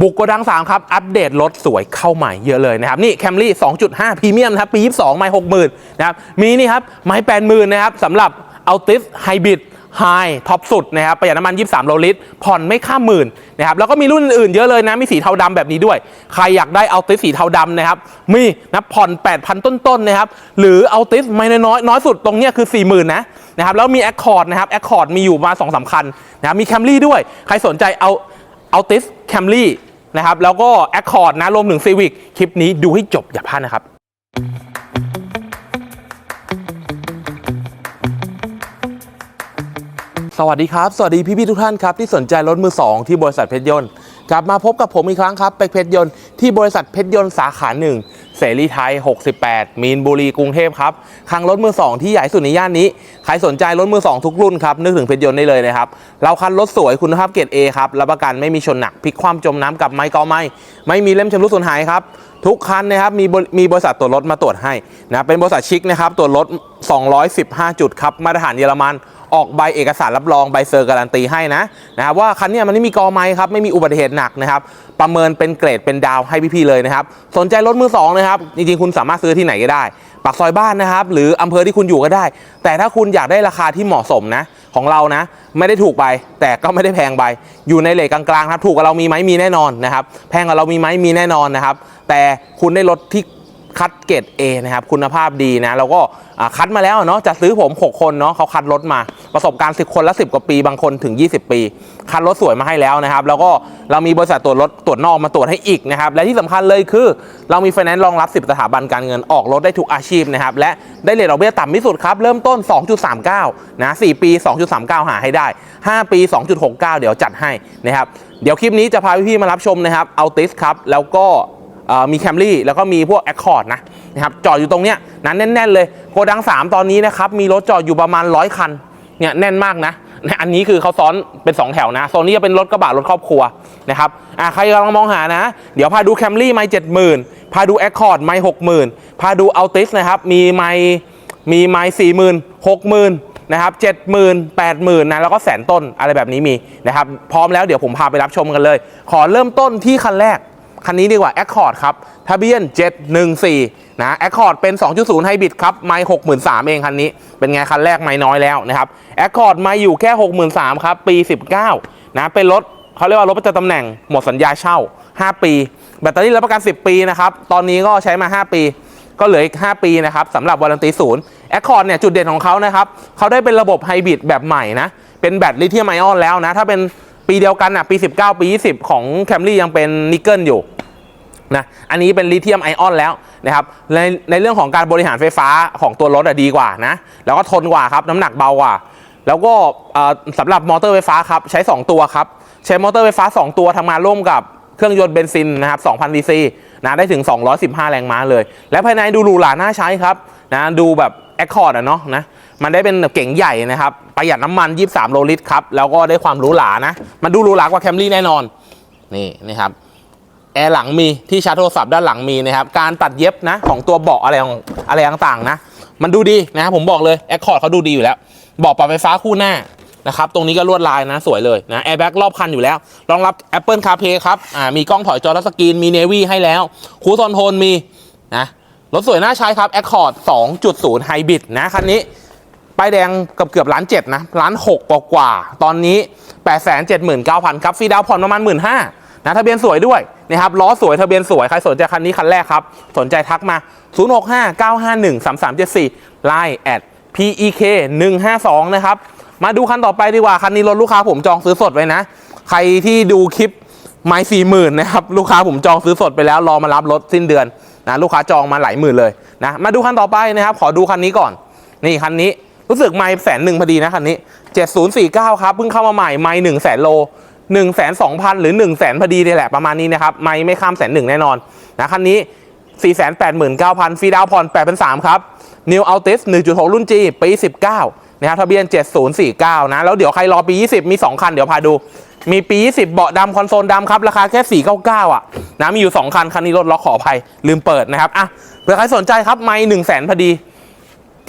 บุกโกดัง 3 ครับ อัปเดตรถสวยเข้าใหม่เยอะเลยนะครับ นี่แคมรี่2.5พรีเมียมนะครับปี 22 ไม่60,000นะครับ มีนี่ครับ ไม่80,000นะครับสำหรับ Altis Hybrid High ท็อปสุดนะครับประหยัดน้ำมัน 23 โลลิตร ผ่อนไม่ข้ามหมื่นนะครับแล้วก็มีรุ่นอื่นเยอะเลยนะ มีสีเทาดำแบบนี้ด้วย ใครอยากได้ Altis สีเทาดำนะครับ มีนะผ่อน 8,000 ต้นๆนะครับ หรือ Altis ไม่น้อยน้อยสุดตรงเนี้ยคือ 40,000 นะนะครับแล้วมี Accord นะครับ Accord มีอยู่มา 2 3 คันนะครับมี Camry ด้วย ใครสนใจเอา Altis Camry นะครับ แล้วก็ Accord นะรวมถึง Civic คลิปนี้ดูให้จบอย่าพลาดนะครับสวัสดีครับ สวัสดีพี่ๆทุกท่านครับ ที่สนใจรถมือ 2 ที่บริษัทเพชรยนต์ กลับมาพบกับผมอีกครั้งครับเป็กเพชรยนต์ที่บริษัทเพชรยนต์สาขาหนึ่งเสรีไทย 68 มีนบุรีกรุงเทพครับคลังรถมือ 2 ที่ใหญ่สุดในย่านนี้ ใครสนใจรถมือ 2 ทุกรุ่นครับ นึกถึงเพชรยนต์ได้เลยนะครับ เราคันรถสวยคุณภาพเกรด A ครับ รับประกันไม่มีชนหนักพลิกคว่ำจมน้ำกับไม้กอไม้ไม่มีเล่มชำรุดสูญหายครับ ทุกคันนะครับมีบริมีบริษัทตรวจรถมาตรวจให้นะเป็นบริษัทชิคนะครับตรวจรถ 215 จุดครับมาตรฐานเยอรมันออกใบเอกสารรับรองใบเซอร์การันตีให้นะนะครับว่าคันเนี้ยมันไม่มีกอไม้ครับไม่มีอุบัติเหตุหนักนะครับประเมินเป็นเกรดเป็นดาวให้พี่ๆเลยนะครับสนใจรถมือสองนะครับจริงๆคุณสามารถซื้อที่ไหนก็ได้ปากซอยบ้านนะครับหรืออำเภอที่คุณอยู่ก็ได้ แต่ถ้าคุณอยากได้ราคาที่เหมาะสมนะของเรานะ ไม่ได้ถูกไป แต่ก็ไม่ได้แพงไปอยู่ในเลทกลางๆครับถูกกับเรามีไหมมีแน่นอนนะครับแพงกับเรามีไหมมีแน่นอนนะครับ แต่คุณได้รถที่คัดเกรด A นะครับคุณภาพดีนะเราก็คัดมาแล้วเนาะจะซื้อผม 6 คนเนาะเขาคัดรถมาประสบการณ์ 10 คนละ 10 กว่าปี บางคนถึง 20 ปี คัดรถสวยมาให้แล้วนะครับ แล้วก็เรามีบริษัทตรวจรถตรวจนอกมาตรวจให้อีกนะครับ และที่สำคัญเลยคือ เรามีไฟแนนซ์รองรับ 10 สถาบันการเงินออกรถได้ทุกอาชีพนะครับ และได้เลทดอกเบี้ยต่ำที่สุดครับ เริ่มต้น 2.39 นะ4ปี 2.39 หาให้ได้ 5 ปี 2.69 เดี๋ยวจัดให้นะครับเดี๋ยวคลิปนี้จะพาพี่ๆมารับชมนะครับเอาติสครับแล้วก็ มีแคมรี่แล้วก็มีพวก Accord นะนะครับจอดอยู่ตรงเนี้ยนั้นแน่นๆเลยโกดัง 3 ตอนนี้นะครับมีรถจอดอยู่ประมาณ100คันเนี่ยแน่นมากนะนะอันนี้คือเขาซ้อนเป็น 2 แถวนะโซนนี้จะเป็นรถกระบะรถครอบครัวนะครับอะใครกำลังมองหานะ เดี๋ยวพาดูแคมรี่ไม่เจ็ดหมื่นพาดู Accord ไม่หกหมื่นพาดู Altis นะครับมีไม่มีไม่สี่หมื่นหกหมื่นนะครับเจ็ดหมื่นแปดหมื่นนะแล้วก็แสนต้นอะไรแบบนี้มีนะครับพร้อมแล้วเดี๋ยวผมพาไปรับชมกันเลย ขอเริ่มต้นที่คันแรก คันนี้ดีกว่า Accord ครับทะเบียน 714 นะ Accord เป็น 2.0 ไฮบริดครับ ไม่63,000 เองคันนี้ เป็นไงคันแรกไม่น้อยแล้วนะครับ Accord ไม่อยู่แค่ 63,000 ครับ ปี 19 นะ เป็นรถเขาเรียกว่ารถประจำตำแหน่ง หมดสัญญาเช่า 5 ปี แบตเตอรี่รับประกัน 10 ปีนะครับ ตอนนี้ก็ใช้มา 5 ปี ก็เหลืออีก 5 ปีนะครับสำหรับวารันตีศูนย์ Accord เนี่ยจุดเด่นของเขานะครับเขาได้เป็นระบบไฮบริดแบบใหม่นะ เป็นแบตลิเธียมไอออนแล้วนะ ถ้าเป็น ปีเดียวกันอะปี 19 ปี 20 ของ Camry ยังเป็นนิกเกิลอยู่นะอันนี้เป็นลิเธียมไอออนแล้วนะครับในในเรื่องของการบริหารไฟฟ้าของตัวรถอะดีกว่านะแล้วก็ทนกว่าครับน้ำหนักเบากว่า แล้วก็สำหรับมอเตอร์ไฟฟ้าครับใช้ 2 ตัวครับใช้มอเตอร์ไฟฟ้า 2 ตัวทำงานร่วมกับเครื่องยนต์เบนซินนะครับ2,000ซีซีนะได้ถึง 215 แรงม้าเลย และภายในดูหรูหราน่าใช้ครับนะดูแบบแอคคอร์ดอะเนาะนะ มันได้เป็นแบบเก๋งใหญ่นะครับ ประหยัดน้ำมัน 23 โลลิตรครับ แล้วก็ได้ความหรูหรานะ มันดูหรูหรากว่าแคมรี่แน่นอน นี่นะครับ แอร์หลังมีที่ชาร์จโทรศัพท์ด้านหลังมีนะครับ การตัดเย็บนะของตัวเบาะอะไรของอะไรต่างๆนะ มันดูดีนะครับผมบอกเลยแอคคอร์ดเขาดูดีอยู่แล้ว เบาะปรับไฟฟ้าคู่หน้านะครับ ตรงนี้ก็ลวดลายนะสวยเลยนะแอร์แบ็กรอบคันอยู่แล้ว รองรับ Apple CarPlay ครับอ่ามีกล้องถอยจอทัชสกรีนมีเนวี่ให้แล้วคูซอนโทนมีนะรถสวยน่าใช้ครับ Accord 2.0 Hybrid นะคันนี้ ป้ายแดงเกือบเกือบล้านเจ็ดนะล้านหกกว่ากว่าตอนนี้8 7 9 0 0 0ครับฟรีดาวผ่อนประมาณ1 5ื่นห้านะทะเบียนสวยด้วยนะครับล้อสวยทะเบียนสวย ใครสนใจคันนี้คันแรกครับ สนใจทักมา 065 951 3374 Line at PEK 152นะครับมาดูคันต่อไปดีกว่า คันนี้รถลูกค้าผมจองซื้อสดไว้นะ ใครที่ดูคลิปไม้สี่หมื่นนะครับลูกค้าผมจองซื้อสดไปแล้วรอมารับรถสิ้นเดือนนะลูกค้าจองมาหลายหมื่นเลยนะมาดูคันต่อไปนะครับ ขอดูคันนี้ก่อน นี่คันนี้ รู้สึกไม่แสนหนึ่งพอดีนะคันนี้ 7049 ครับเพิ่งเข้ามาใหม่ไม่หนึ่งแสนโล1นึ่งแสนสองพันหรือ1นึ่งแสนพอดีนี่แหละประมาณนี้นะครับ ไม่ไม่ข้ามแสนหนึ่งแน่นอนนะคันนี้ 4 8 9 0 0 0ฟรีดาวผ่อน8เป็น3ครับ New Altis 1.6 รุ่น G ปี 19 นะครับทะเบียน 7049 นะ แล้วเดี๋ยวใครรอปี 20 มี 2 คัน เดี๋ยวพาดู มีปี 20 เบาะดำคอนโซลดำครับ ราคาแค่ 499 อะนะมีอยู่ 2 คัน คันนี้รถล็อกขออภัยลืมเปิดนะครับอะเผื่อใครสนใจครับไม่1 0 0 0 0แสนพอดี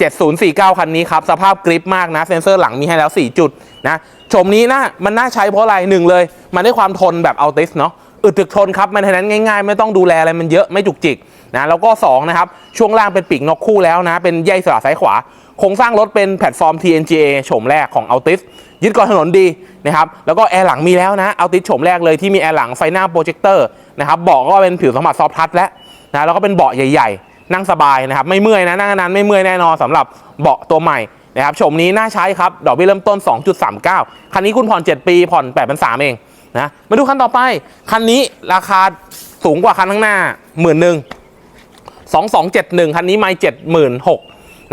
7049 คันนี้ครับ สภาพกริปมากนะ เซ็นเซอร์หลังมีให้แล้ว 4 จุดนะชมนี้นะมันน่าใช้เพราะอะไรหนึ่งเลย มันได้ความทนแบบอัลติสเนาะอึดถึกทนครับมันทนั้นง่ายๆ ไม่ต้องดูแลอะไรมันเยอะไม่จุกจิกนะแล้วก็2นะครับช่วงล่างเป็นปีกนกคู่แล้วนะ เป็นใยสลับซ้ายขวา โครงสร้างรถเป็นแพลตฟอร์ม TNGA โฉมแรกของ Altis ยึดเกาะถนนดีนะครับแล้วก็แอร์หลังมีแล้วนะ Altis โฉมแรกเลยที่มีแอร์หลังไฟหน้าโปรเจคเตอร์นะครับเบาะก็เป็นผิวสัมผัสซอฟทัชแล้วนะแล้วก็เป็นเบาะใหญ่ๆ นั่งสบายนะครับไม่เมื่อยนะนั่งนานไม่เมื่อยแน่นอนสำหรับเบาะตัวใหม่นะครับโฉมนี้น่าใช้ครับดอกเบี้ยเริ่มต้น 2.39 คันนี้คุณผ่อน 7 ปีผ่อน8 3 0เองนะมาดูคันต่อไป คันนี้ราคาสูงกว่าคันข้างหน้าหมื่นหนึ่ง2271คันนี้ไม่76,000นหก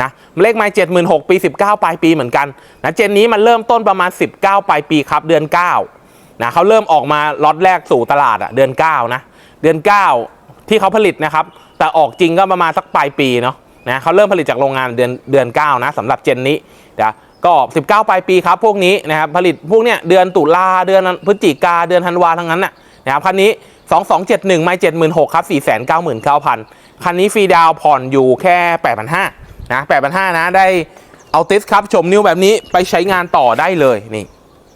นะเลขไม่76,000ปี19ปลายปีเหมือนกันนะเจนนี้มันเริ่มต้นประมาณ19ปลายปีครับเดือน9นะเขาเริ่มออกมาล็อตแรกสู่ตลาดอะเดือน9นะเดือน9ที่เขาผลิตนะครับ แต่ออกจริงก็ประมาณสักปลายปีเนาะนะเขาเริ่มผลิตจากโรงงานเดือนเดือน9นะสำหรับเจนนี้นะก็ 19 ปลายปีครับพวกนี้นะครับผลิตพวกเนี้ยเดือนตุลาเดือนพฤศจิกาเดือนธันวาทั้งนั้นน่ะนะครับคันนี้ 2271ไม่76,000ครับ499,000 คันนี้ฟรีดาวผ่อนอยู่แค่ 8,500นะ8,500นะได้เอาติสครับชมนิ้วแบบนี้ไปใช้งานต่อได้เลยนี่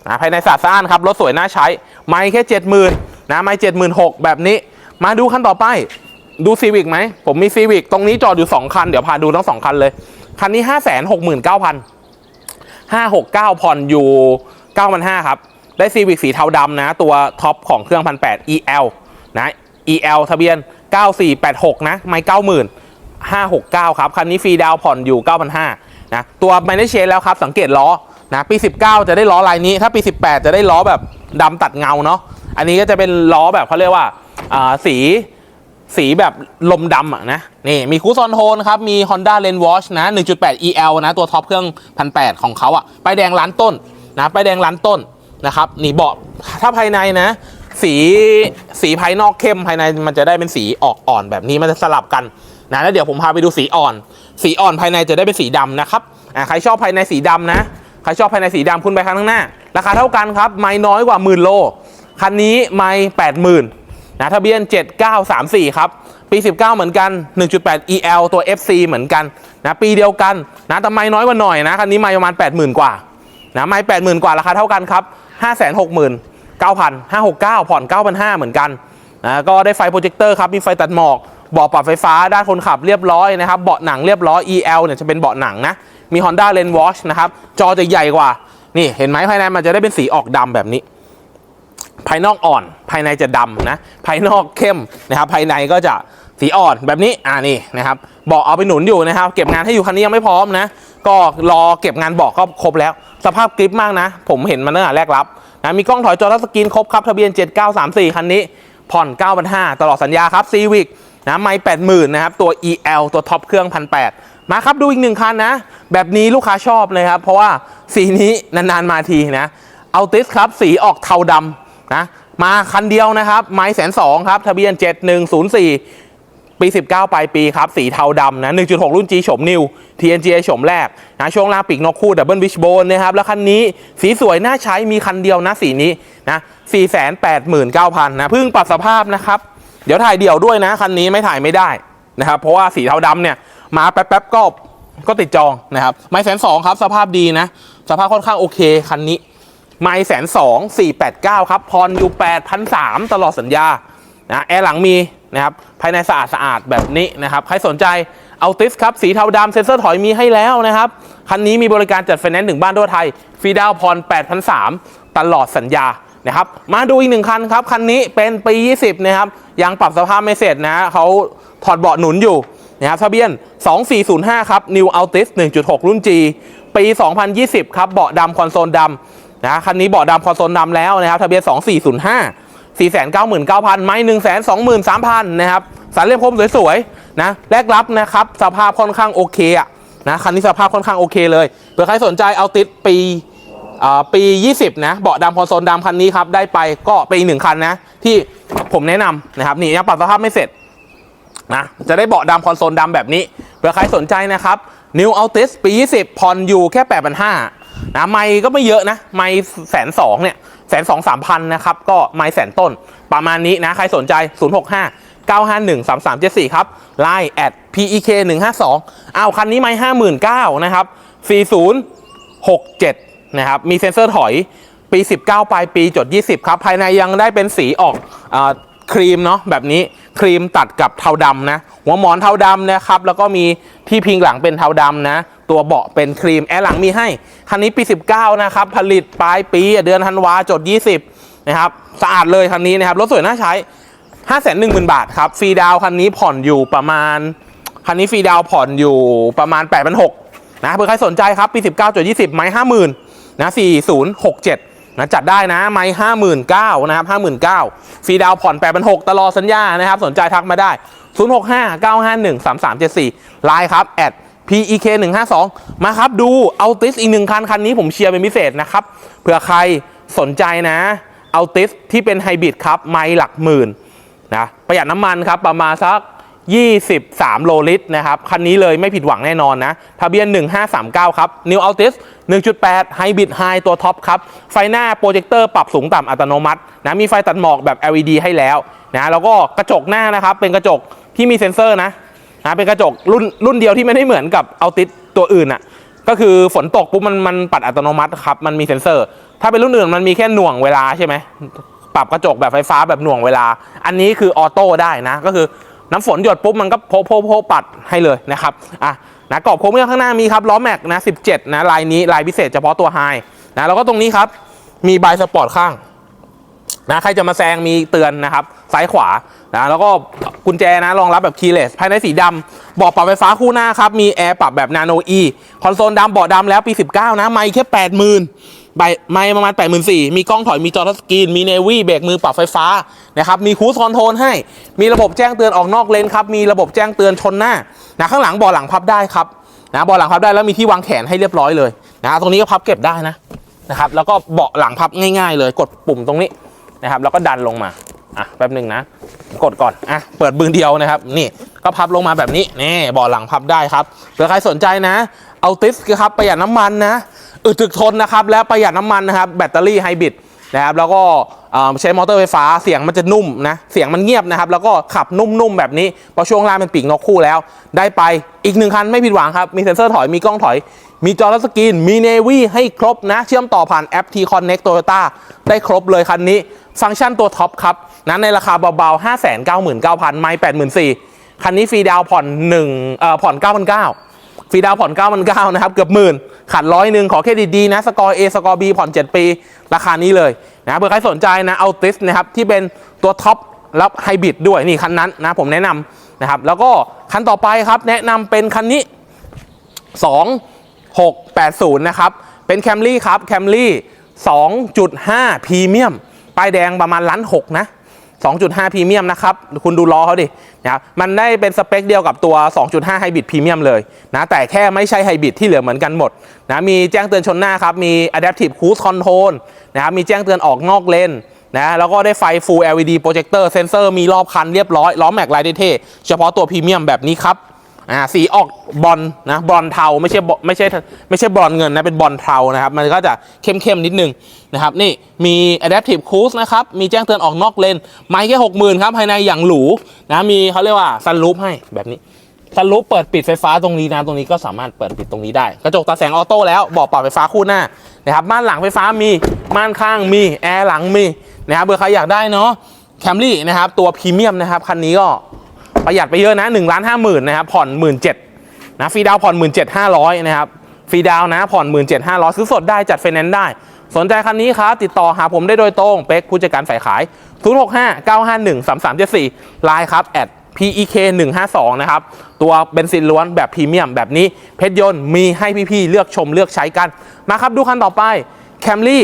นะภายในสะอาดสะอ้านครับรถสวยน่าใช้ ไม่แค่ 70,000นะไม่76,000แบบนี้ มาดูคันต่อไป ดูซีวิกไหม ผมมีซีวิกตรงนี้จอดอยู่ 2 คัน เดี๋ยวพาดูทั้ง 2 คันเลย คันนี้ 569,000 569 ผ่อนอยู่ 9,500 ครับ ได้ซีวิกสีเทาดำนะ ตัวท็อปของเครื่อง 1,800 EL นะ EL ทะเบียน 9486 นะ ไม่ 90,000 569 ครับ คันนี้ฟรีดาวผ่อนอยู่ 9,500 นะ ตัวไม่ได้เชนแล้วครับ สังเกตล้อนะปี 19 จะได้ล้อลายนี้ ถ้าปี 18 จะได้ล้อแบบดำตัดเงาเนาะอันนี้ก็จะเป็นล้อแบบเขาเรียกว่าอ่าสี สีแบบลมดำอะนะ นี่มีคูซอนโฮนครับ มี Honda l a n w a s h นะ 1.8 EL นะ ตัวท็อปเครื่อง 1,800 ของเขาอะป้ายแดงล้านต้นนะป้ายแดงล้านต้นนะครับ นี่เบาะถ้าภายในนะ สีสีภายนอกเข้มภายในมันจะได้เป็นสีออกอ่อนแบบนี้มันจะสลับกันนะแล้วเดี๋ยวผมพาไปดูสีอ่อน สีอ่อนภายในจะได้เป็นสีดำนะครับอ่าใครชอบภายในสีดำนะใครชอบภายในสีดำคุณไปข้างหน้า ราคาเท่ากันครับ ไม่น้อยกว่าหมื่นโลคันนี้ไม่แปดหมื่น นะทะเบียน 7934 ครับ ปี 19 เหมือนกัน 1.8 EL ตัว FC เหมือนกันนะปีเดียวกันนะแต่ไม่น้อยกว่าหน่อยนะคันนี้ไม่ประมาณ 80,000 กว่านะไม่80,000 กว่าราคาเท่ากันครับ 569,000 569 ผ่อน 9,500 เหมือนกันนะก็ได้ไฟโปรเจคเตอร์ครับ มีไฟตัดหมอกเบาะปรับไฟฟ้าด้านคนขับเรียบร้อยนะครับเบาะหนังเรียบร้อย EL เนี่ยจะเป็นเบาะหนังนะมี Honda l a n w a s h นะครับจอจะใหญ่กว่านี่เห็นไหมภายในมันจะได้เป็นสีออกดำแบบนี้ ภายนอกอ่อน ภายในจะดำนะ ภายนอกเข้มนะครับ ภายในก็จะสีอ่อนแบบนี้อ่านี่นะครับเบาะเอาไปหนุนอยู่นะครับ เก็บงานให้อยู่คันนี้ยังไม่พร้อมนะ ก็รอเก็บงานเบาะก็ครบแล้ว สภาพกริปมากนะ ผมเห็นมันตั้งแต่แรกรับนะมีกล้องถอยจอทัชสกรีนครบครับทะเบียน 7934 คันนี้ผ่อน9,500ตลอดสัญญาครับ Civic นะไม่80,000นะครับตัว EL ตัวท็อปเครื่อง1,800มาครับดูอีกหนึ่งคันนะ แบบนี้ลูกค้าชอบเลยครับเพราะว่าสีนี้นานๆมาทีนะเอาติสครับสีออกเทาดำ นะมาคันเดียวนะครับไม้แสนสองครับทะเบียน 7104 ปี 19 ปลายปีครับ สีเทาดำนะ 1.6 รุ่น G โฉมนิว TNGA โฉมแรกนะช่วงล่างปีกนกคู่ดับเบิลวิชโบนนะครับ แล้วคันนี้สีสวยน่าใช้มีคันเดียวนะสีนี้นะ 489,000นะเพิ่งปรับสภาพนะครับ เดี๋ยวถ่ายเดี่ยวด้วยนะ คันนี้ไม่ถ่ายไม่ได้นะครับ เพราะว่าสีเทาดำเนี่ยมาแป๊บๆก็ก็ติดจองนะครับไม้แสนสองครับสภาพดีนะ สภาพค่อนข้างโอเคคันนี้ ไม่แสนสองสี่แปดเก้าครับพรอยู่แปดพันสามตลอดสัญญานะแอร์หลังมีนะครับภายในสะอาดสะอาดแบบนี้นะครับใครสนใจเอาติสครับสีเทาดำเซ็นเซอร์ถอยมีให้แล้วนะครับ คันนี้มีบริการจัดไฟแนนซ์ถึงบ้านทั่วไทย ฟรีดาวพร8,003ตลอดสัญญานะครับมาดูอีกหนึ่งคันครับ คันนี้เป็นปี 20 นะครับ ยังปรับสภาพไม่เสร็จนะเขาถอดเบาะหนุนอยู่นะครับทะเบียน 2405 ครับ New Altis 1.6 รุ่น G ปี 2020 ครับ เบาะดำคอนโซลดำ นะคันนี้เบาะดำคอนโซลดำแล้วนะครับทะเบียน 2405 499,000 ไม้ 123,000 นะครับสารเลี่ยมคมสวยๆนะแรกรับนะครับสภาพค่อนข้างโอเคอะนะคันนี้สภาพค่อนข้างโอเคเลยเผื่อใครสนใจเอาติดปีอ่าปี 20 นะเบาะดำคอนโซลดำคันนี้ครับได้ไปก็เป็นอีกหนึ่งคันนะที่ผมแนะนำนะครับนี่ยังปรับสภาพไม่เสร็จนะจะได้เบาะดำคอนโซลดำแบบนี้เผื่อใครสนใจนะครับ New Altis ปี 20 ผ่อนอยู่แค่ 8,500 นะไม่ก็ไม่เยอะนะ ไม่แสนสองเนี่ยแสนสองสามพันนะครับ ก็ไม่แสนต้น ประมาณนี้นะ ใครสนใจ 065 951 3374 ครับ Line at PEK 152อ้าวคันนี้ไม่ 59,000นะครับ 4067 นะครับ มีเซ็นเซอร์ถอยปี 19 ปลายปีจด 20 ครับ ภายในยังได้เป็นสีออกอา ครีมเนาะแบบนี้ครีมตัดกับเทาดำนะ หัวหมอนเทาดำนะครับ แล้วก็มีที่พิงหลังเป็นเทาดำนะ ตัวเบาะเป็นครีมแอร์หลังมีให้ คันนี้ปี 19 นะครับ ผลิตปลายปีเดือนธันวาจด 20 นะครับ สะอาดเลยคันนี้นะครับ รถสวยน่าใช้ 5 1 0 0 0 0 บาทครับ ฟรีดาวคันนี้ผ่อนอยู่ประมาณ คันนี้ฟรีดาวผ่อนอยู่ประมาณ8 6 0 0นะเผื่อใครสนใจครับปี 19จด20 ไม้ 50,000นะ4067 นะจัดได้นะไม้59,000นเก้านะครับ59,000ฟรีดาวผ่อน8 6 0 0ตลอดสัญญานะครับ สนใจทักมาได้065 951 3374ไลน์ครับ at PEK 152มาครับดูเอาติสอีกหนึ่งคันคันนี้ผมเชียร์เป็นพิเศษนะครับเผื่อใครสนใจนะเอาติสที่เป็นไฮบริดครับ ไมล์หลักหมื่นนะประหยัดน้ำมันครับประมาณสัก 23 โลลิตรนะครับ คันนี้เลยไม่ผิดหวังแน่นอนนะ ทะเบียน 1539 ครับ New Altis 1.8 Hybrid High ตัวท็อปครับ ไฟหน้าโปรเจคเตอร์ปรับสูงต่ำอัตโนมัตินะมีไฟตัดหมอกแบบ LED ให้แล้วนะแล้วก็กระจกหน้านะครับ เป็นกระจกที่มีเซ็นเซอร์นะนะเป็นกระจกรุ่นรุ่นเดียวที่ไม่ได้เหมือนกับ Altis ตัวอื่นอะก็คือฝนตกปุ๊บมันมันปัดอัตโนมัติครับมันมีเซ็นเซอร์ ถ้าเป็นรุ่นอื่นมันมีแค่หน่วงเวลาใช่ไหมปรับกระจกแบบไฟฟ้าแบบหน่วงเวลา อันนี้คือออโต้ได้นะก็คือ น้ำฝนหยดปุ๊บมันก็โพโพโพปัดให้เลยนะครับอะนะกรอบโค้งเมื่อข้างหน้ามีครับล้อแม็กนะ17นะลายนี้ลายพิเศษเฉพาะตัวไฮนะแล้วก็ตรงนี้ครับมีบายสปอร์ตข้างนะใครจะมาแซงมีเตือนนะครับซ้ายขวานะแล้วก็กุญแจนะรองรับแบบคีย์เลสภายในสีดำเบาะปรับไฟฟ้าคู่หน้าครับมีแอร์ปรับแบบนาโนอีคอนโซลดำเบาะดำแล้วปี 19 นะไม่แค่ 80,000 ใบไม่ประมาณ84,000มีกล้องถอยมีจอทัชสกรีน มีเนวี่เบรกมือปรับไฟฟ้านะครับมีคูสคอนโทรลให้ มีระบบแจ้งเตือนออกนอกเลนครับมีระบบแจ้งเตือนชนหน้านะข้างหลังเบาะหลังพับได้ครับนะเบาะหลังพับได้แล้วมีที่วางแขนให้เรียบร้อยเลยนะตรงนี้ก็พับเก็บได้นะนะครับแล้วก็เบาะหลังพับง่ายๆ เลยกดปุ่มตรงนี้นะครับแล้วก็ดันลงมาอะแป๊บหนึ่งนะ กดก่อนอะเปิดบึงเดียวนะครับ นี่ก็พับลงมาแบบนี้นี่เบาะหลังพับได้ครับเผื่อใครสนใจนะ เอาติสครับประหยัดน้ำมันนะ อึดถึกทนนะครับ และประหยัดน้ำมันนะครับ แบตเตอรี่ไฮบริดนะครับ แล้วก็ใช้มอเตอร์ไฟฟ้าเสียงมันจะนุ่มนะเสียงมันเงียบนะครับ แล้วก็ขับนุ่มๆแบบนี้พอช่วงล่างเป็นปีกนกคู่แล้ว ได้ไปอีกหนึ่งคันไม่ผิดหวังครับ มีเซ็นเซอร์ถอยมีกล้องถอย มีจอทัสกรีน มีเนวี่ให้ครบนะ เชื่อมต่อผ่านแอป T Connect Toyota ได้ครบเลยคันนี้ ฟังก์ชันตัวท็อปครับนะในราคาเบาๆ 5 9 9 0 0 0 ไม่ 84,000คันนี้ฟรีดาวผ่อน1เอ่อผ่อน 9,900 ฟรีดาวผ่อน 9,900นะครับ เกือบหมื่นขาดร้อยหนึ่งขอเครดิตดีนะ สกอร์ A สกอร์ B ผ่อน 7 ปี ราคานี้เลยนะเผื่อใครสนใจนะเอาติสนะครับ ที่เป็นตัวท็อปแล้วไฮบริดด้วย นี่คันนั้นนะผมแนะนำนะครับ แล้วก็คันต่อไปครับ แนะนำเป็นคันนี้ 2680 นะครับ เป็นแคมรี่ครับแคมรี่2.5พรีเมียมป้ายแดงประมาณล้านหกนะ 2.5พรีเมียมนะครับ คุณดูล้อเขาดินะครับมันได้เป็นสเปคเดียวกับตัว 2.5ไฮบริดพรีเมียมเลยนะแต่แค่ไม่ใช่ไฮบริดที่เหลือเหมือนกันหมดนะมีแจ้งเตือนชนหน้าครับ มี Adaptive Cruise Control นะครับมีแจ้งเตือนออกนอกเลนนะแล้วก็ได้ไฟ Full LED Projector เซนเซอร์มีรอบคันเรียบร้อย ล้อแม็กลายเท่เฉพาะตัวพรีเมียมแบบนี้ครับ อ่าสีออกบอลนะบอลเทาไม่ใช่ไม่ใช่ไม่ใช่บอลเงินนะเป็นบอลเทานะครับมันก็จะเข้มๆนิดนึงนะครับนี่มี adaptive cruise นะครับมีแจ้งเตือนออกนอกเลนไม่แค่หกหมื่นครับภายในอย่างหรูนะมีเขาเรียกว่าซันรูปให้แบบนี้ซันรูปเปิดปิดไฟฟ้าตรงนี้นะตรงนี้ก็สามารถเปิดปิดตรงนี้ได้ กระจกตาแสงออโต้แล้วบอกปรับไฟฟ้าคู่หน้านะครับม่านหลังไฟฟ้ามีม่านข้างมีแอร์หลังมีนะครับเบอร์ใครอยากได้เนาะแคมรี่นะครับตัวพรีเมียมนะครับคันนี้ก็ ประหยัดไปเยอะนะ1นึ่งล้านห้าหมื่นนะครับผ่อนหมื่นเจ็ดนะฟรีดาวผ่อนหมื่นเจ็ดห้าร้อยนะครับฟรีดาวนะผ่อนหมื่นเจ็ดห้าร้อยซื้อสดได้จัดไฟแนนซ์ได้ สนใจคันนี้ครับติดต่อหาผมได้โดยตรงเป็กผู้จัดการฝ่ายขาย 0 6 5 9 5 1 3 3 7 4ไลน์ครับ at PEK 152นะครับ ตัวเบนซินล้วนแบบพรีเมียมแบบนี้ เพชรยนต์มีให้พี่ๆ เลือกชมเลือกใช้กัน มาครับดูคันต่อไป Camry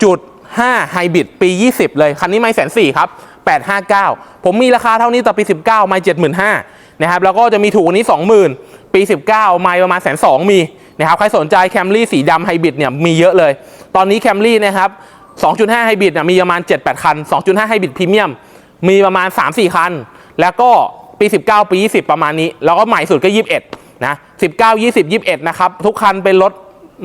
2.5 Hybrid ปี 20 เลย คันนี้ไม่แสนสี่ครับ 859 ผมมีราคาเท่านี้ต่อปี 19 ไม่ 75,000นะครับแล้วก็จะมีถูกกว่านี้ 20,000 ปี 19 ไม่ประมาณแสนสองมีนะครับใครสนใจแคมรี่สีดำไฮบริดเนี่ยมีเยอะเลย ตอนนี้แคมรี่นะครับ2.5ไฮบริดเนี่ยมีประมาณ 7-8 คัน 2.5ไฮบริดพรีเมียมมีประมาณ 3-4 คัน แล้วก็ปี 19 ปี 20 ประมาณนี้ แล้วก็ใหม่สุดก็ 21 นะ 19 20 21 นะครับ ทุกคันเป็นรถ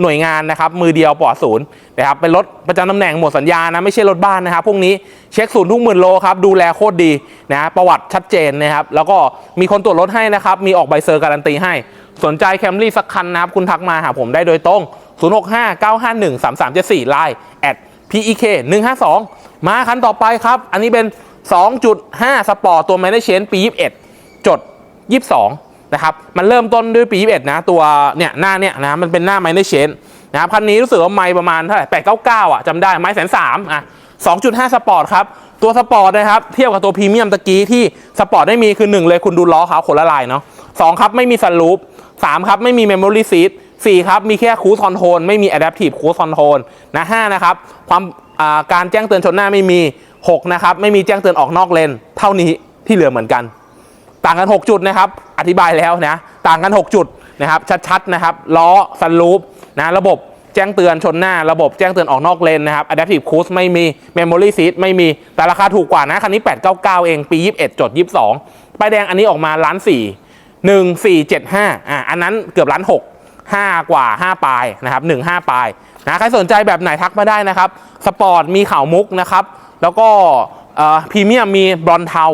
หน่วยงานนะครับมือเดียวปลอดศูนย์นะครับเป็นรถประจำตำแหน่งหมดสัญญานะไม่ใช่รถบ้านนะครับพวกนี้เช็คศูนย์ทุกหมื่นโลครับดูแลโคตรดีนะประวัติชัดเจนนะครับแล้วก็มีคนตรวจรถให้นะครับมีออกใบเซอร์การันตีให้ สนใจแคมรี่สักคันนะครับคุณทักมาหาผมได้โดยตรง 0 6 5 9 5 1 3 3 7 4 Line at PEK 152มาคันต่อไปครับ อันนี้เป็น 2.5 สปอร์ตตัว Manage Chain ปี 21 จด 22 นะครับมันเริ่มต้นด้วยปี 21 นะ ตัวเนี่ยหน้าเนี่ยนะมันเป็นหน้า Manage Chain นะครับคันนี้รู้สึกว่าไม้ประมาณเท่าไหร่899 อะจำได้ไม้แสนสามอะ2.5 สปอร์ตครับ ตัวสปอร์ตนะครับ เทียบกับตัวพรีเมียมตะกี้ที่สปอร์ตไม่มีคือ 1 เลยคุณดูล้อเขาคนละลายเนาะสองครับ ไม่มีซันรูปสามครับ ไม่มีเมมโมรี่ซีทสี่ครับ มีแค่คูสคอนโทรลไม่มีอะดัพทีฟคูสคอนโทรลนะห้านะครับ ความการแจ้งเตือนชนหน้าไม่มี 6 นะครับ ไม่มีแจ้งเตือนออกนอกเลน เท่านี้ที่เหลือเหมือนกัน ต่างกัน 6 จุดนะครับ อธิบายแล้วนะ ต่างกัน 6 จุดนะครับ ชัดๆนะครับ ล้อซันรูปนะ ระบบแจ้งเตือนชนหน้า ระบบแจ้งเตือนออกนอกเลนนะครับ Adaptive Cruise ไม่มี Memory Seat ไม่มี แต่ราคาถูกกว่านะ คันนี้ 899 เอง ปี 21 จด 22 ป้ายแดงอันนี้ออกมาล้านสี่หนึ่งสี่เจ็ดห้าอะอันนั้นเกือบล้านหกห้ากว่า 5 ปลายนะครับหนึ่งห้าปลายนะใครสนใจแบบไหนทักมาได้นะครับ สปอร์ตมีข่าวมุกนะครับ แล้วก็พรีเมียมมีบรอนเทา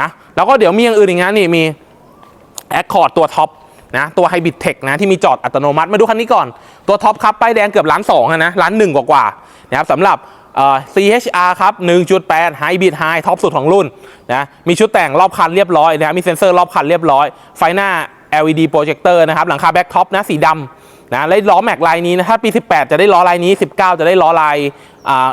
นะ แล้วก็เดี๋ยวมีอย่างอื่นอีกนะนี่มีแอคคอร์ดตัวท็อปนะตัวไฮบริดเทคนะที่มีจอดอัตโนมัติมาดูคันนี้ก่อน ตัวท็อปครับป้ายแดงเกือบล้านสองนะล้านหนึ่งกว่าๆนะครับสำหรับเอ่อ CHR ครับ 1.8 Hybrid High ท็อปสุดของรุ่นนะมีชุดแต่งรอบคันเรียบร้อยนะมีเซ็นเซอร์รอบคันเรียบร้อย ไฟหน้า LED โปรเจคเตอร์นะครับหลังคาแบ็กท็อปนะสีดำนะแล้วล้อแม็กลายนี้นะถ้าปี 18 จะได้ล้อลายนี้ 19 จะได้ล้อลายอ่า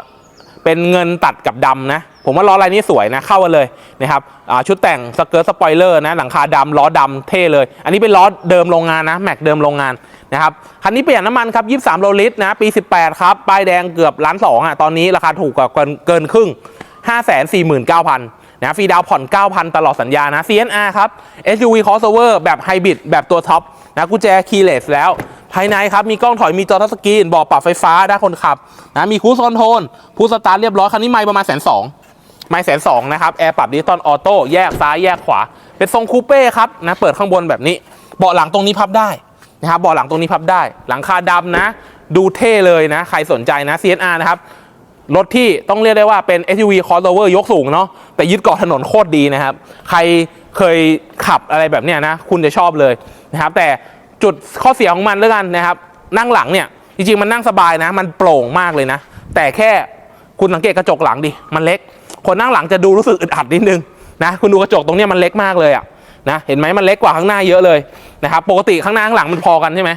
เป็นเงินตัดกับดำนะ ผมว่าล้อลายนี้สวยนะ เข้ากันเลยนะครับชุดแต่งสเกิร์ตสปอยเลอร์นะ หลังคาดำล้อดำเท่เลย อันนี้เป็นล้อเดิมโรงงานนะ แม็กเดิมโรงงานนะครับ คันนี้เปลี่ยนน้ำมันครับ 23 โลลิตรนะ ปี 18 ครับ ป้ายแดงเกือบล้านสองอะ ตอนนี้ราคาถูกกว่าเกินเกินครึ่ง 549,000นะฟรีดาวผ่อน 9,000 ตลอดสัญญานะ CNR ครับ SUV crossover แบบไฮบริดแบบตัวท็อปนะกุญแจคีย์เลสแล้ว ภายในครับมีกล้องถอยมีจอทัชสกรีนเบอกปรับไฟฟ้าด้านคนขับนะมีคูสคอนโทรลพูสตาร์ทเรียบร้อยคันนี้ไม่ประมาณแสนสองไม่แสนสองนะครับแอร์ปรับดิจิตอลออโต้แยกซ้ายแยกขวา เป็นทรงคูเป้ครับนะเปิดข้างบนแบบนี้ เบาะหลังตรงนี้พับได้นะครับเบาะหลังตรงนี้พับได้ หลังคาดำนะ ดูเท่เลยนะ ใครสนใจนะ CNR นะครับรถที่ต้องเรียกได้ว่าเป็น SUV crossover ยกสูงเนาะแต่ยึดเกาะถนนโคตรดีนะครับ ใครเคยขับอะไรแบบเนี้ยนะ คุณจะชอบเลยนะครับ แต่ จุดข้อเสียของมันแล้วกันนะครับ นั่งหลังเนี่ย จริงๆ มันนั่งสบายนะ มันโปร่งมากเลยนะ แต่แค่คุณสังเกตกระจกหลังดิ มันเล็ก คนนั่งหลังจะดูรู้สึกอึดอัดนิดนึงนะ คุณดูกระจกตรงเนี้ยมันเล็กมากเลยอะนะ เห็นไหมมันเล็กกว่าข้างหน้าเยอะเลยนะครับ ปกติข้างหน้าข้างหลังมันพอกันใช่ไหม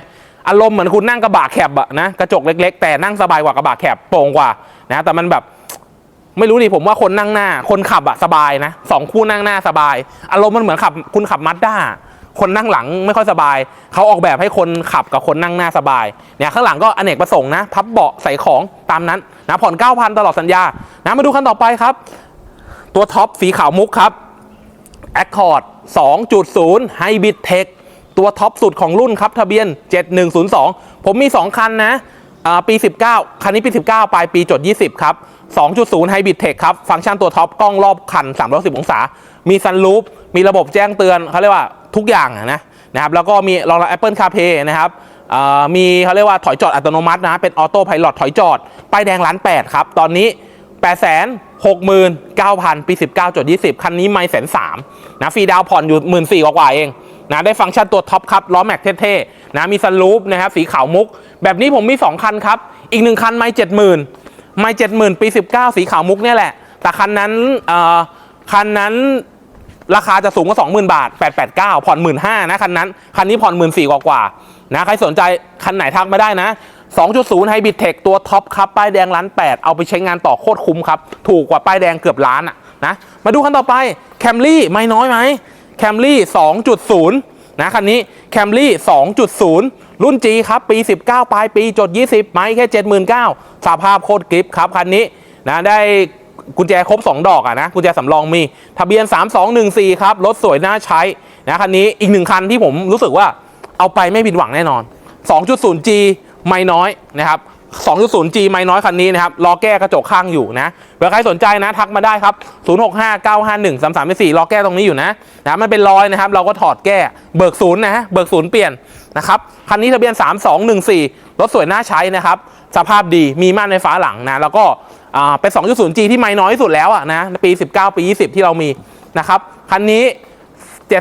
อารมณ์เหมือนคุณนั่งกระบะแคบอะนะ กระจกเล็ก ๆ แต่นั่งสบายกว่ากระบะแคบโปร่งกว่านะ แต่มันแบบไม่รู้ดิผมว่าคนนั่งหน้า คนขับอะสบายนะสองคู่นั่งหน้าสบาย อารมณ์มันเหมือนขับคุณขับมัดด้า คนนั่งหลังไม่ค่อยสบาย เขาออกแบบให้คนขับกับคนนั่งหน้าสบายเนี่ยข้างหลังก็อเนกประสงค์นะ พับเบาะใส่ของตามนั้นนะผ่อน 9,000 ตลอดสัญญานะมาดูคันต่อไปครับ ตัวท็อปสีขาวมุกครับ Accord 2.0 Hybrid Tech ตัวท็อปสุดของรุ่นครับทะเบียน 7102 ผมมี 2 คันนะอ่าปี 19 คันนี้ปี 19 ปลายปีจด 20 ครับ 2.0 Hybrid Tech ครับ ฟังก์ชันตัวท็อปกล้องรอบคัน310องศา มีซันรูฟมีระบบแจ้งเตือนเขาเรียกว่า ทุกอย่างนะนะครับแล้วก็มีรองรับ Apple CarPlay นะครับมีเขาเรียกว่าถอยจอดอัตโนมัตินะ เป็นออโต้พายロถอยจอด ป้ายแดงล้านแปดครับ ตอนนี้ 8 6 9 0 0 0 ปี 19จด20 คันนี้ไม่แสนสามนะฟรีดาวผ่อนอยู่1 4ื่นสี่กว่าเองนะได้ฟังก์ชันตัวท็อปครับล้อแม็กเท่ๆนะมีซันรูฟนะครับสีขาวมุก แบบนี้ผมมี 2 คันครับ อีก 1 คันไม่70,000ไม่70,000ปี 19 สีขาวมุกเนี่ยแหละ แต่คันนั้นคันนั้น ราคาจะสูงกว่า20,000 บาท 889 ผ่อน 15,000นะคันนั้น คันนี้ผ่อน 14,000กว่ากว่านะใครสนใจคันไหนทักมาได้นะ 2.0 Hybrid Tech ตัวท็อปครับ ป้ายแดงล้าน 8 เอาไปใช้งานต่อโคตรคุ้มครับ ถูกกว่าป้ายแดงเกือบล้านอะนะมาดูคันต่อไป Camry ไม่น้อยไหม Camry 2.0 นะคันนี้ Camry 2.0 รุ่น G ครับปี 19 ปลายปีจด 20 ไม่แค่ 79,000สภาพโคตรกริปครับคันนี้นะได้ กุญแจครบ 2 ดอกอะนะกุญแจสำรองมี ทะเบียน 3214 ครับ รถสวยน่าใช้นะคันนี้อีกหนึ่งคันที่ผมรู้สึกว่าเอาไปไม่ผิดหวังแน่นอน 2.0G ไม่น้อยนะครับ 2.0G ไม่น้อยคันนี้นะครับ รอแก้กระจกข้างอยู่นะเผื่อใครสนใจนะทักมาได้ครับ 0659513344รอแก้ตรงนี้อยู่นะนะมันเป็นรอยนะครับ เราก็ถอดแก้เบิกศูนย์นะเบิกศูนย์เปลี่ยน นะครับคันนี้ทะเบียน 3214 รถสวยน่าใช้นะครับ สภาพดีมีม่านไฟฟ้าหลังนะแล้วก็อ่าเป็น 2.0G ที่ไม่น้อยที่สุดแล้วอะนะปี 19 ปี 20 ที่เรามีนะครับคันนี้ 7 3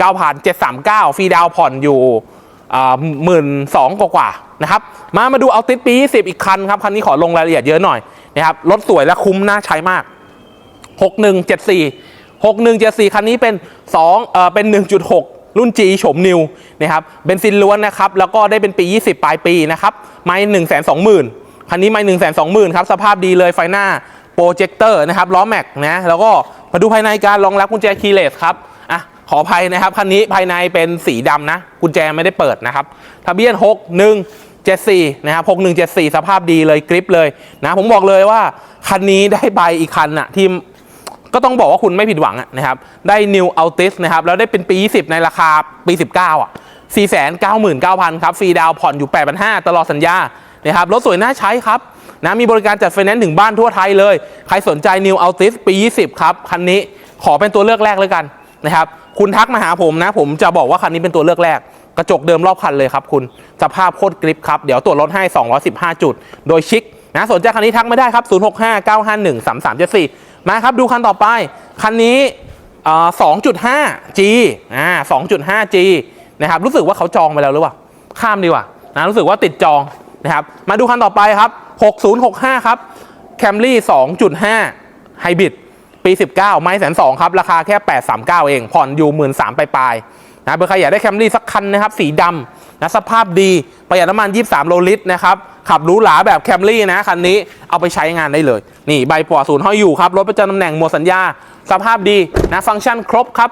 9 7 3 9 ฟรีดาวผ่อนอยู่หมื่นสองกว่าๆนะครับมามาดูเอาติดปี 20 อีกคันครับคันนี้ขอลงรายละเอียดเยอะหน่อยนะครับรถสวยและคุ้มน่าใช้มาก 6174 6174 คันนี้เป็น2เอ่อเป็น 1.6 รุ่น G โฉมนิวนะครับเบนซินล้วนนะครับ แล้วก็ได้เป็นปี 20 ปลายปีนะครับ ไม่1 2 0 0 0 0คันนี้ไม่1 2 0 0 0 0ครับ สภาพดีเลยไฟหน้าโปรเจคเตอร์นะครับ ล้อแม็กนะ แล้วก็มาดูภายในการรองรับกุญแจคีย์เลสครับอะขออภัยนะครับ คันนี้ภายในเป็นสีดำนะ กุญแจไม่ได้เปิดนะครับ ทะเบียน 6174นะครับ6174 สภาพดีเลยกริปเลยนะ ผมบอกเลยว่าคันนี้ได้ใบอีกคันอะที่ ก็ต้องบอกว่าคุณไม่ผิดหวังนะครับ ได้ New Altis นะครับ แล้วได้เป็นปี 20 ในราคาปี 19 อะ 499,000 ครับ ฟรีดาวผ่อนอยู่ 8,500 ตลอดสัญญานะครับ รถสวยน่าใช้ครับนะมีบริการจัดไฟแนนซ์ถึงบ้านทั่วไทยเลย ใครสนใจ New Altis ปี 20 ครับ คันนี้ขอเป็นตัวเลือกแรกเลยกันนะครับ คุณทักมาหาผมนะ ผมจะบอกว่าคันนี้เป็นตัวเลือกแรก กระจกเดิมรอบคันเลยครับคุณ สภาพโคตรกริปครับ เดี๋ยวตรวจรถให้ 215 จุด โดยชิคนะ สนใจคันนี้ทักไม่ได้ครับ 0659513374 มาครับดูคันต่อไป คันนี้เอ่อ 2.5G อ่า 2.5G นะครับรู้สึกว่าเขาจองไปแล้วหรือเปล่า ข้ามดีกว่านะรู้สึกว่าติดจองนะครับ มาดูคันต่อไปครับ 6065 ครับ Camry 2.5 Hybrid ปี 19 ไม่แสนสองครับ ราคาแค่ 839 เอง ผ่อนอยู่ 1 3ื่นปลายๆนะเผื่อใครอยากได้แคมรี่สักคันนะครับ สีดำนะสภาพดี ประหยัดน้ำมัน 23 โลลิตรนะครับ ขับหรูหราแบบแคมรี่นะคันนี้เอาไปใช้งานได้เลย นี่ใบปลอดศูนย์ห้อยอยู่ครับ รถประจำตำแหน่งหมดสัญญา สภาพดีนะฟังก์ชันครบครับ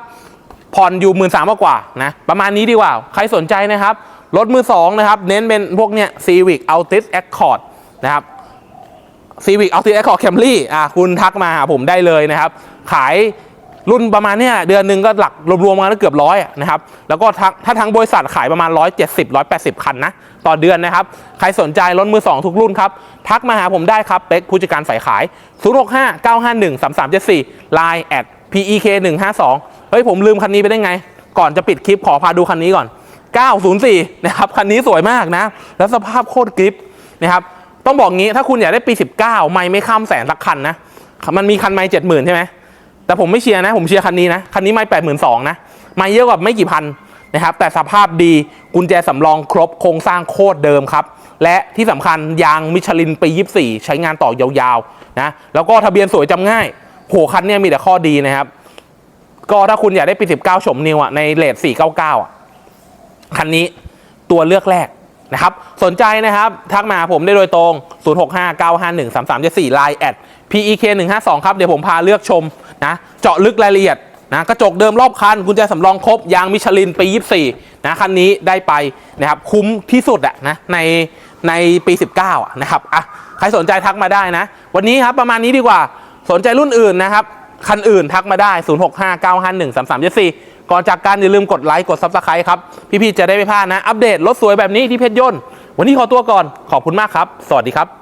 ผ่อนอยู่หมื่นสามกว่านะ ประมาณนี้ดีกว่า ใครสนใจนะครับ รถมือสองนะครับ เน้นเป็นพวกเนี้ย Civic Altis Accord นะครับซีวิกเอาตีแอคคอร์แคมรี่อะคุณทักมาหาผมได้เลยนะครับ ขาย รุ่นประมาณเนี้ยเดือนหนึ่งก็หลักรวมๆกันก็เกือบร้อยนะครับแล้วก็ทั้งถ้าทั้งบริษัทขายประมาณ 170 180 คันนะต่อเดือนนะครับ ใครสนใจรถมือ 2 ทุกรุ่นครับ ทักมาหาผมได้ครับ เป็กผู้จัดการฝ่ายขาย 065 951 3374 Line at PEK 152เฮ้ยผมลืมคันนี้ไปได้ไง ก่อนจะปิดคลิปขอพาดูคันนี้ก่อน 904 นะครับ คันนี้สวยมากนะ แล้วสภาพโคตรกริปนะครับต้องบอกงี้ถ้าคุณอยากได้ปี 19 ไม่ไม่ข้ามแสนสักคันนะมันมีคันไม่เจ็ดหมื่นใช่ไหม แต่ผมไม่เชียร์นะ ผมเชียร์คันนี้นะ คันนี้ไม่แปดหมื่นสองนะ ไม่เยอะกว่าไม่กี่พันนะครับ แต่สภาพดีกุญแจสำรองครบโครงสร้างโคตรเดิมครับ และที่สำคัญยางมิชลินปี 24 ใช้งานต่อยาวๆนะ แล้วก็ทะเบียนสวยจำง่าย โหคันเนี้ยมีแต่ข้อดีนะครับ ก็ถ้าคุณอยากได้ปี 19 ชมนิวอะในเลท499อะคันนี้ตัวเลือกแรกนะครับสนใจนะครับ ทักมาหาผมได้โดยตรง 0659513374 Line แอด PEK 152ครับ เดี๋ยวผมพาเลือกชม นะเจาะลึกรายละเอียดนะกระจกเดิมรอบคันกุญแจสำรองครบยางมิชลินปี 24 นะคันนี้ได้ไปนะครับคุ้มที่สุดอะนะในในปี 19อะนะครับอะใครสนใจทักมาได้นะ วันนี้ครับประมาณนี้ดีกว่าสนใจรุ่นอื่นนะครับ คันอื่นทักมาได้ 0659513374 ก่อนจากการอย่าลืมกดไลค์กด Subscribe ครับ พี่ๆจะได้ไม่พลาดนะ อัปเดตรถสวยแบบนี้ที่เพชรยนต์ วันนี้ขอตัวก่อนขอบคุณมากครับ สวัสดีครับ